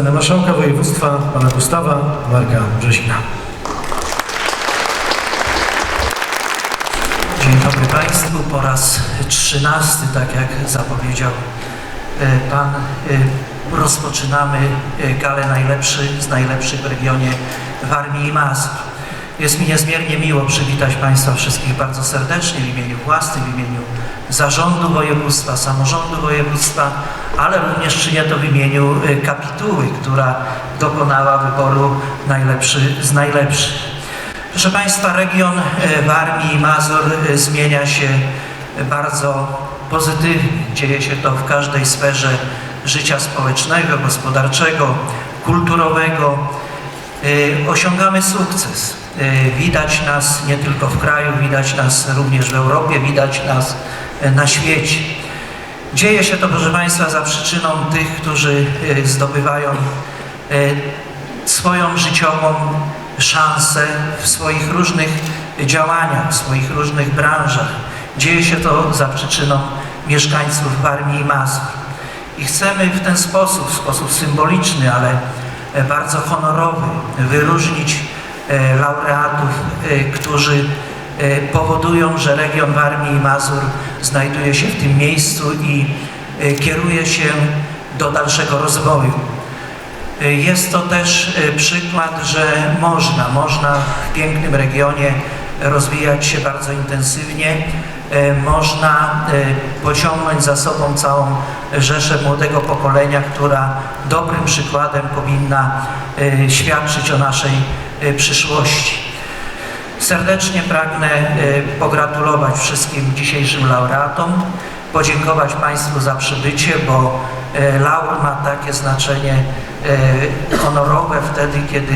scenę marszałka województwa pana Gustawa Marka Brzezina. Dzień dobry Państwu. Po raz trzynasty, tak jak zapowiedział e, Pan, e, rozpoczynamy e, galę najlepszy z najlepszych w regionie Warmii i Mazur. Jest mi niezmiernie miło przywitać Państwa wszystkich bardzo serdecznie w imieniu własnym, w imieniu zarządu województwa, samorządu województwa, ale również czynię to w imieniu e, kapituły, która dokonała wyboru najlepszy z najlepszych. Proszę Państwa, region e, Warmii i Mazur e, zmienia się bardzo pozytywnie. Dzieje się to w każdej sferze życia społecznego, gospodarczego, kulturowego. Osiągamy sukces. E, Widać nas nie tylko w kraju, widać nas również w Europie, widać nas e, na świecie. Dzieje się to, proszę Państwa, za przyczyną tych, którzy e, zdobywają swoją życiową szansę w swoich różnych działaniach, w swoich różnych branżach. Dzieje się to za przyczyną mieszkańców Warmii i Mazur. I chcemy w ten sposób, w sposób symboliczny, ale e, bardzo honorowy, wyróżnić laureatów, e, którzy e, powodują, że region Warmii i Mazur znajduje się w tym miejscu i e, kieruje się do dalszego rozwoju. Jest to też e, przykład, że można, można w pięknym regionie rozwijać się bardzo intensywnie, e, można e, pociągnąć za sobą całą rzeszę młodego pokolenia, która dobrym przykładem powinna e, świadczyć o naszej e, przyszłości. Serdecznie pragnę e, pogratulować wszystkim dzisiejszym laureatom, podziękować Państwu za przybycie, bo e, laur ma takie znaczenie honorowe wtedy, kiedy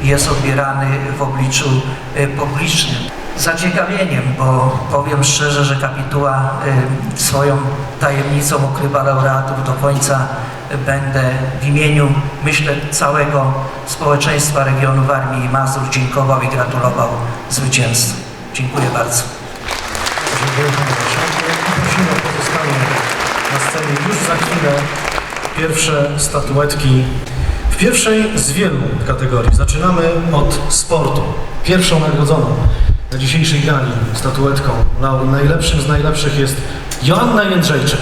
jest odbierany w obliczu publicznym. Zaciekawieniem, bo powiem szczerze, że kapituła swoją tajemnicą ukrywa laureatów do końca. Będę w imieniu, myślę, całego społeczeństwa regionu Warmii i Mazur dziękował i gratulował zwycięzcom. Dziękuję bardzo. Dziękuję panie marszałku. Prosimy o pozostanie na scenie już za chwilę pierwsze statuetki w pierwszej z wielu kategorii. Zaczynamy od sportu. Pierwszą nagrodzoną na dzisiejszej gali statuetką laur najlepszym z najlepszych jest Joanna Jędrzejczyk.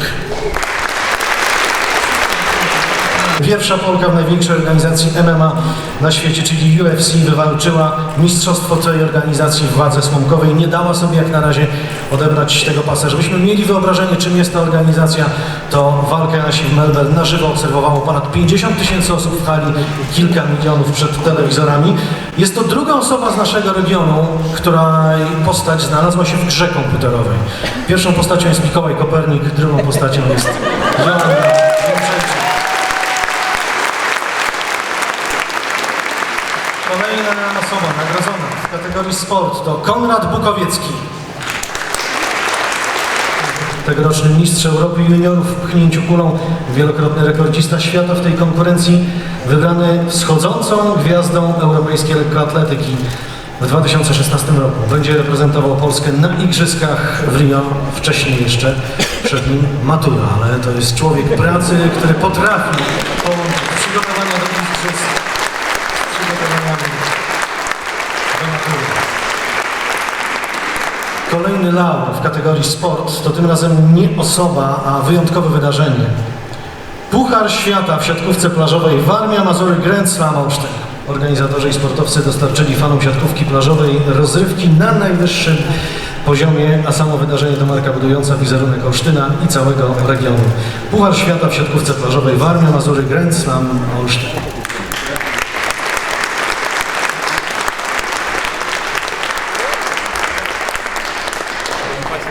Pierwsza Polka w największej organizacji MMA na świecie, czyli UFC, wywalczyła mistrzostwo tej organizacji w wadze słomkowej. Nie dała sobie jak na razie odebrać tego pasa. Żebyśmy mieli wyobrażenie, czym jest ta organizacja, to walkę Asi w Melbourne na żywo obserwowało ponad 50 tysięcy osób w hali kilka milionów przed telewizorami. Jest to druga osoba z naszego regionu, której postać znalazła się w grze komputerowej. Pierwszą postacią jest Mikołaj Kopernik, drugą postacią jest Joanna Jędrzejczyk. Kolejna osoba nagrodzona w kategorii sport to Konrad Bukowiecki. Tegoroczny mistrz Europy juniorów w pchnięciu kulą, wielokrotny rekordzista świata w tej konkurencji, wybrany wschodzącą gwiazdą europejskiej lekkoatletyki w 2016 roku. Będzie reprezentował Polskę na Igrzyskach w Rio, wcześniej jeszcze przed nim matura, ale to jest człowiek pracy, który potrafi Laur w kategorii sport to tym razem nie osoba, a wyjątkowe wydarzenie. Puchar Świata w siatkówce plażowej Warmia Mazury Grand Slam Olsztyn. Organizatorzy i sportowcy dostarczyli fanom siatkówki plażowej rozrywki na najwyższym poziomie, a samo wydarzenie to marka budująca wizerunek Olsztyna i całego regionu. Puchar Świata w siatkówce plażowej Warmia Mazury Grand Slam Olsztyn.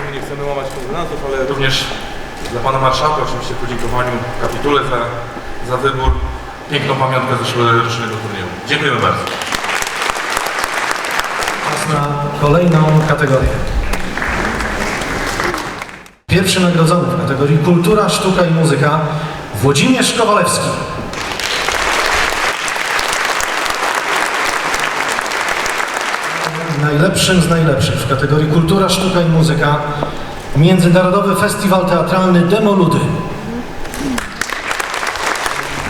My nie chcemy łamać konwenantów, ale również dla Pana Marszałka oczywiście podziękowaniu kapitule za, za wybór. Piękną pamiątkę zeszłorocznego turnieju. Dziękujemy bardzo. Czas na kolejną kategorię. Pierwszy nagrodzony w kategorii Kultura, Sztuka i Muzyka Włodzimierz Kowalewski. Najlepszym z najlepszych w kategorii Kultura, Sztuka i Muzyka Międzynarodowy Festiwal Teatralny Demoludy.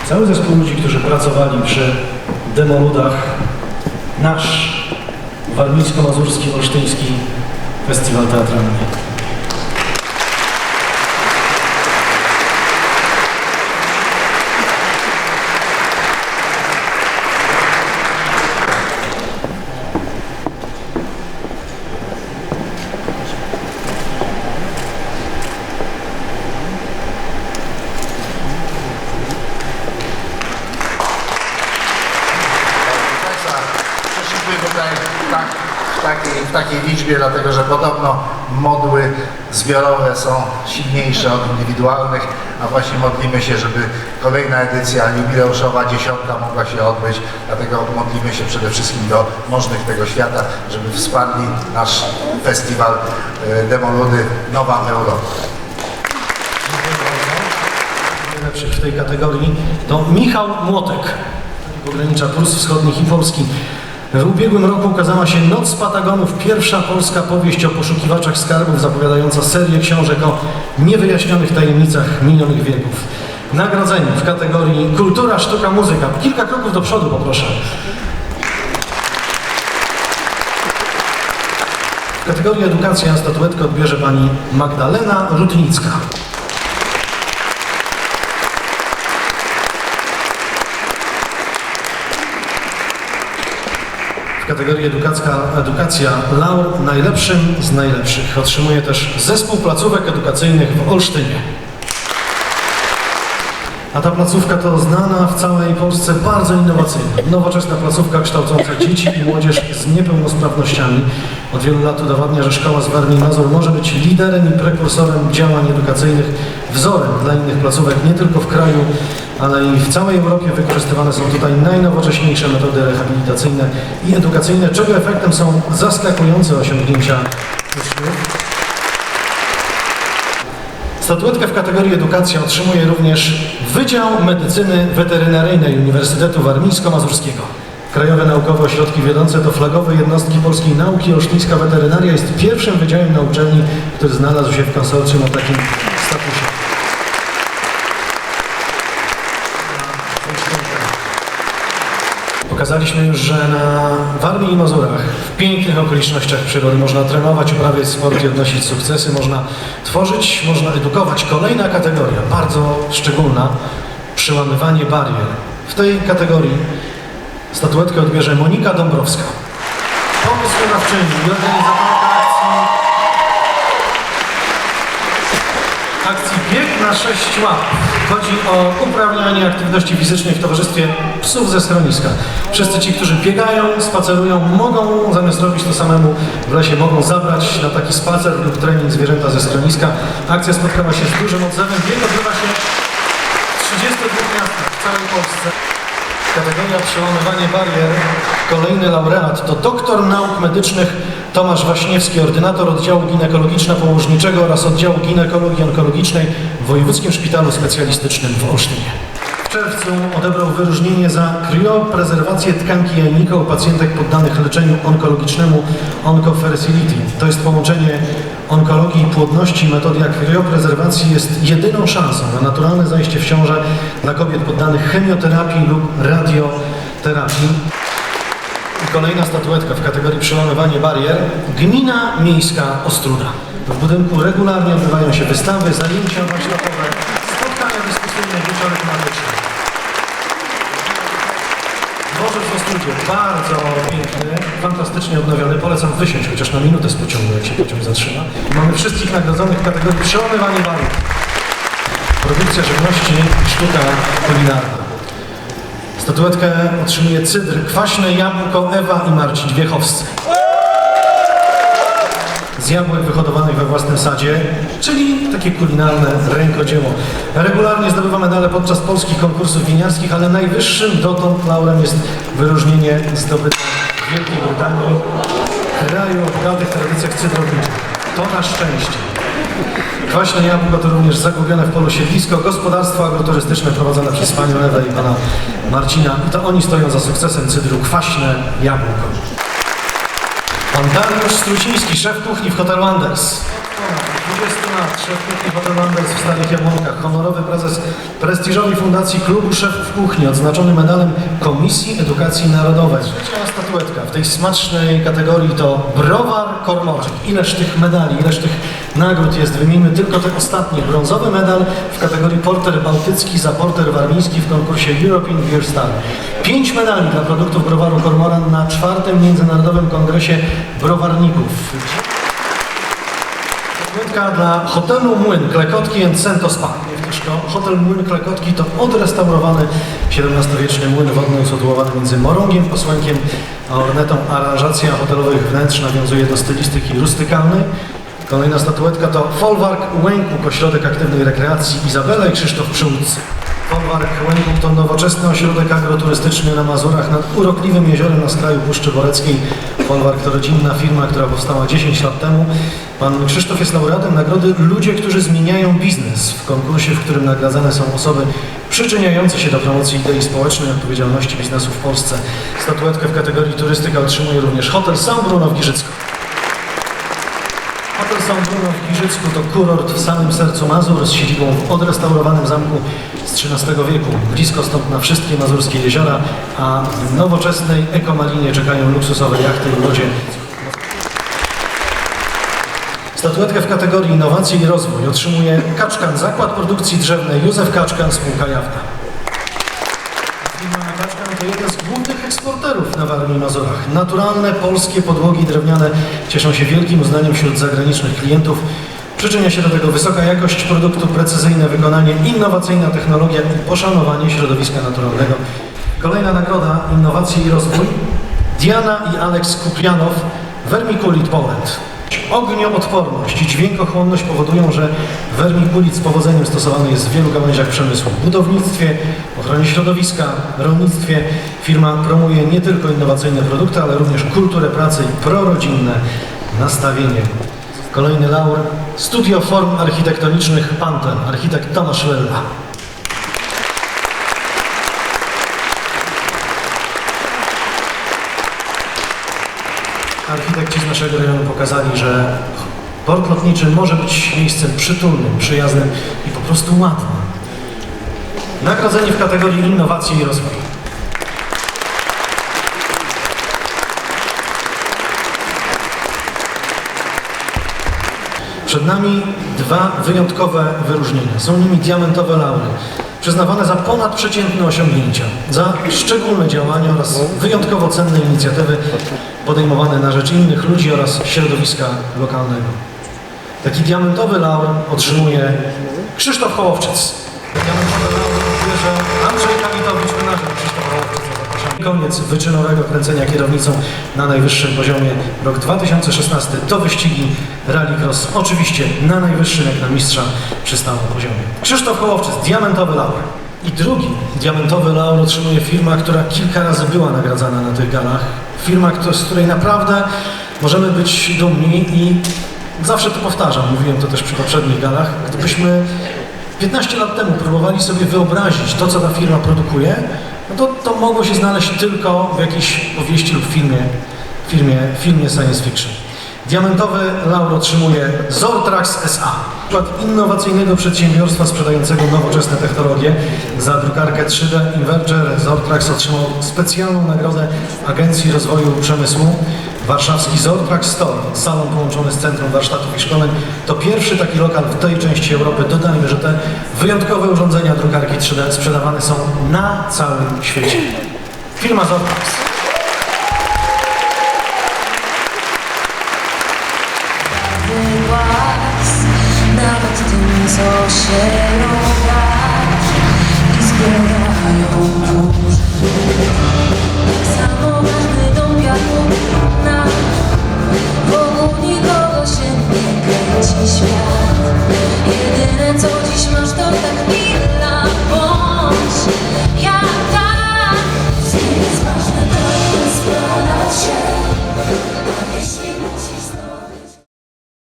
cały zespół ludzi, którzy pracowali przy demoludach, nasz warmińsko-mazurski, olsztyński festiwal teatralny. Proszę Państwa, przyszliśmy tutaj tak, w, takiej, w takiej liczbie, dlatego że podobno modły zbiorowe są silniejsze od indywidualnych, a właśnie modlimy się, żeby kolejna edycja jubileuszowa, dziesiąta mogła się odbyć, dlatego modlimy się przede wszystkim do możnych tego świata, żeby wsparli nasz festiwal e, Demoludy Nowa Europa. najlepszych w tej kategorii to Michał Młotek, pogranicza Prus Wschodnich i Polski. W ubiegłym roku ukazała się Noc Patagonów, pierwsza polska powieść o poszukiwaczach skarbów, zapowiadająca serię książek o niewyjaśnionych tajemnicach minionych wieków. Nagrodzenie w kategorii Kultura, Sztuka, Muzyka. Kilka kroków do przodu poproszę. W kategorii Edukacja statuetkę odbierze pani Magdalena Rutnicka. Kategorii edukacja, edukacja laur najlepszym z najlepszych. Otrzymuje też zespół placówek edukacyjnych w Olsztynie. A ta placówka to znana w całej Polsce bardzo innowacyjna. Nowoczesna placówka kształcąca dzieci i młodzież z niepełnosprawnościami. Od wielu lat udowadnia, że szkoła z Warmii Mazur może być liderem i prekursorem działań edukacyjnych, wzorem dla innych placówek nie tylko w kraju, ale i w całej Europie wykorzystywane są tutaj najnowocześniejsze metody rehabilitacyjne i edukacyjne, czego efektem są zaskakujące osiągnięcia uczniów. Statuetkę w kategorii edukacja otrzymuje również Wydział Medycyny Weterynaryjnej Uniwersytetu Warmińsko-Mazurskiego. Krajowe Naukowe Ośrodki Wiodące to flagowe jednostki polskiej nauki. Olsztyńska Weterynaria jest pierwszym wydziałem na uczelni, który znalazł się w konsorcjum o takim statusie. Pokazaliśmy już, że na Warmii i Mazurach w pięknych okolicznościach przyrody można trenować, uprawiać sport i odnosić sukcesy, można tworzyć, można edukować. Kolejna kategoria, bardzo szczególna, przełamywanie barier. W tej kategorii statuetkę odbierze Monika Dąbrowska. Pomysłodawczyni i organizatorka na 6 łap. Chodzi o uprawnianie aktywności fizycznej w towarzystwie psów ze schroniska. Wszyscy ci, którzy biegają, spacerują, mogą zamiast robić to samemu w lesie, mogą zabrać na taki spacer lub trening zwierzęta ze schroniska. Akcja spotkała się z dużym odzewem. Bieg odbywa się w 32 miastach w całej Polsce. Kategoria przełamywanie barier. Kolejny laureat to doktor nauk medycznych Tomasz Waśniewski, ordynator oddziału ginekologiczno-położniczego oraz oddziału ginekologii onkologicznej w Wojewódzkim Szpitalu Specjalistycznym w Olsztynie. Czerwcu odebrał wyróżnienie za krioprezerwację tkanki jajnika u pacjentek poddanych leczeniu onkologicznemu Oncofertility. To jest połączenie onkologii i płodności. Metoda krioprezerwacji jest jedyną szansą na naturalne zajście w ciążę dla kobiet poddanych chemioterapii lub radioterapii. I kolejna statuetka w kategorii przełamywanie barier. Gmina Miejska Ostruda. W budynku regularnie odbywają się wystawy, zajęcia warsztatowe, spotkania dyskusyjne, wieczory tematyczne. Bardzo piękny, fantastycznie odnowiony. Polecam wysiąść chociaż na minutę z pociągu, jak się pociąg zatrzyma. Mamy wszystkich nagrodzonych w kategorii przełamywanie barier. Produkcja żywności i sztuka kulinarna. Statuetkę otrzymuje cydr, kwaśne jabłko Ewa i Marcin Wiechowscy. Z jabłek wyhodowanych we własnym sadzie, czyli takie kulinarne rękodzieło. Regularnie zdobywa medale podczas polskich konkursów winiarskich, ale najwyższym dotąd laurem jest wyróżnienie zdobyte w Wielkiej Brytanii, kraju o bogatych tradycjach cydrowniczych. To na szczęście. Kwaśne jabłko to również zagubione w polu siedlisko, gospodarstwo agroturystyczne prowadzone przez panią Ewę i pana Marcina. I to oni stoją za sukcesem cydru Kwaśne Jabłko. Pan Dariusz Struciński, szef kuchni w hotelu Anders. Ponad 20 Konrad, szef kuchni Hotel Landers w Starych Jabłonkach, honorowy prezes prestiżowej fundacji Klubu Szefów Kuchni, odznaczony medalem Komisji Edukacji Narodowej. Trzecia statuetka w tej smacznej kategorii to Browar Kormoczek. Ileż tych medali, ileż tych nagród jest, wymienimy tylko te ostatnie. Brązowy medal w kategorii Porter Bałtycki za Porter Warmiński w konkursie European Beer Star. Pięć medali dla produktów browaru Kormoran na czwartym Międzynarodowym Kongresie Browarników. Statuetka dla hotelu Młyn Klekotki and Cento Spa. Hotel Młyn Klekotki to odrestaurowany XVII-wieczny młyn wodny usytuowany między Morągiem, Posłękiem a Ornetą. Aranżacja hotelowych wnętrz nawiązuje do stylistyki rustykalnej. Kolejna statuetka to Folwark Łękuk, ośrodek aktywnej rekreacji Izabela i Krzysztof Przyłódcy. Folwark Łękuk to nowoczesny ośrodek agroturystyczny na Mazurach nad urokliwym jeziorem na skraju Puszczy Boreckiej. Folwark to rodzinna firma, która powstała 10 lat temu. Pan Krzysztof jest laureatem nagrody Ludzie, którzy zmieniają biznes w konkursie, w którym nagradzane są osoby przyczyniające się do promocji idei społecznej odpowiedzialności biznesu w Polsce. Statuetkę w kategorii turystyka otrzymuje również hotel San Bruno w Giżycku. Hotel San Bruno w Giżycku to kurort w samym sercu Mazur z siedzibą w odrestaurowanym zamku z XIII wieku. Blisko stąd na wszystkie mazurskie jeziora, a w nowoczesnej ekomarinie czekają luksusowe jachty i łodzie. Statuetkę w kategorii innowacje i rozwój otrzymuje Kaczkan, Zakład Produkcji Drzewnej Józef Kaczkan, spółka jawna. Firma Kaczkan to jeden z głównych eksporterów na Warmii i Mazurach. Naturalne polskie podłogi drewniane cieszą się wielkim uznaniem wśród zagranicznych klientów. Przyczynia się do tego wysoka jakość produktu, precyzyjne wykonanie, innowacyjna technologia i poszanowanie środowiska naturalnego. Kolejna nagroda Innowacje i Rozwój Diana i Aleks Kuprianow Vermiculit Poland. Ognioodporność i dźwiękochłonność powodują, że wermikulit z powodzeniem stosowany jest w wielu gałęziach przemysłu. Budownictwie, ochronie środowiska, rolnictwie firma promuje nie tylko innowacyjne produkty, ale również kulturę pracy i prorodzinne nastawienie. Kolejny laur Studio Form Architektonicznych Panten, architekt Tomasz Lella. Architekci z naszego rejonu pokazali, że port lotniczy może być miejscem przytulnym, przyjaznym i po prostu ładnym. Nagrodzenie w kategorii innowacji i rozwój. Przed nami dwa wyjątkowe wyróżnienia. Są nimi diamentowe laury, przyznawane za ponadprzeciętne osiągnięcia, za szczególne działania oraz wyjątkowo cenne inicjatywy podejmowane na rzecz innych ludzi oraz środowiska lokalnego. Taki diamentowy laur otrzymuje Krzysztof Hołowczyc. Diamentowy laur bierze Andrzej Kawitowicz. Zapraszam. Koniec wyczynowego kręcenia kierownicą na najwyższym poziomie. Rok 2016 to wyścigi Rallycross. Oczywiście na najwyższym jak na mistrza przystałym poziomie. Krzysztof Hołowczyc, diamentowy laur. I drugi diamentowy laur otrzymuje firma, która kilka razy była nagradzana na tych galach. Firma, z której naprawdę możemy być dumni i zawsze to powtarzam, mówiłem to też przy poprzednich galach. Gdybyśmy 15 lat temu próbowali sobie wyobrazić to, co ta firma produkuje, to, to mogło się znaleźć tylko w jakiejś powieści lub filmie, filmie, filmie science fiction. Diamentowy laur otrzymuje Zortrax SA, przykład innowacyjnego przedsiębiorstwa sprzedającego nowoczesne technologie. Za drukarkę 3D Inverger Zortrax otrzymał specjalną nagrodę Agencji Rozwoju Przemysłu. Warszawski Zortrax Store, salon połączony z Centrum Warsztatów i Szkoleń, to pierwszy taki lokal w tej części Europy. Dodajmy, że te wyjątkowe urządzenia drukarki 3D sprzedawane są na całym świecie. Firma Zortrax. Nawet tym, co się